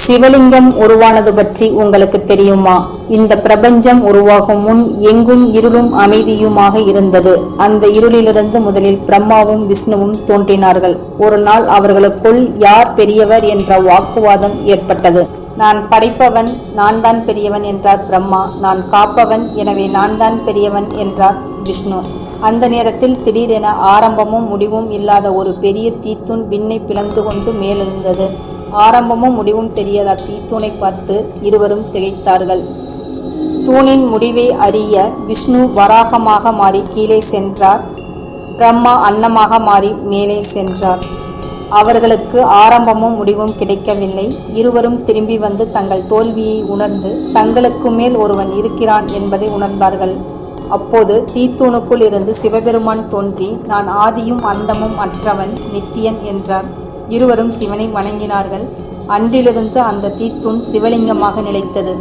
சிவலிங்கம் உருவானது பற்றி உங்களுக்கு தெரியுமா? இந்த பிரபஞ்சம் உருவாகும் முன் எங்கும் இருளும் அமைதியுமாக இருந்தது. அந்த இருளிலிருந்து முதலில் பிரம்மாவும் விஷ்ணுவும் தோன்றினார்கள். ஒரு நாள் அவர்களுக்குள் யார் பெரியவர் என்ற வாக்குவாதம் ஏற்பட்டது. நான் படைப்பவன் நான் தான் பெரியவன் என்றார் பிரம்மா. நான் காப்பவன் எனவே நான் தான் பெரியவன் என்றார் விஷ்ணு. அந்த நேரத்தில் திடீரென ஆரம்பமும் முடிவும் இல்லாத ஒரு பெரிய தீத்தூண் விண்ணை பிளந்து கொண்டு மேலெழுந்தது. ஆரம்பமும் முடிவும் தெரியாத தீத்தூனை பார்த்து இருவரும் திகைத்தார்கள். தூணின் முடிவை அறிய விஷ்ணு வராகமாக மாறி கீழே சென்றார். பிரம்மா அன்னமாக மாறி மேலே சென்றார். அவர்களுக்கு ஆரம்பமும் முடிவும் கிடைக்கவில்லை. இருவரும் திரும்பி வந்து தங்கள் தோல்வியை உணர்ந்து தங்களுக்கு மேல் ஒருவன் இருக்கிறான் என்பதை உணர்ந்தார்கள். அப்போது தீத்தூணுக்குள் இருந்து சிவபெருமான் தோன்றி நான் ஆதியும் அந்தமும் அற்றவன் நித்தியன் என்றார். இருவரும் சிவனை வணங்கினார்கள். அன்றிலிருந்து அந்த தீத்தூண் சிவலிங்கமாக நிலைத்தது.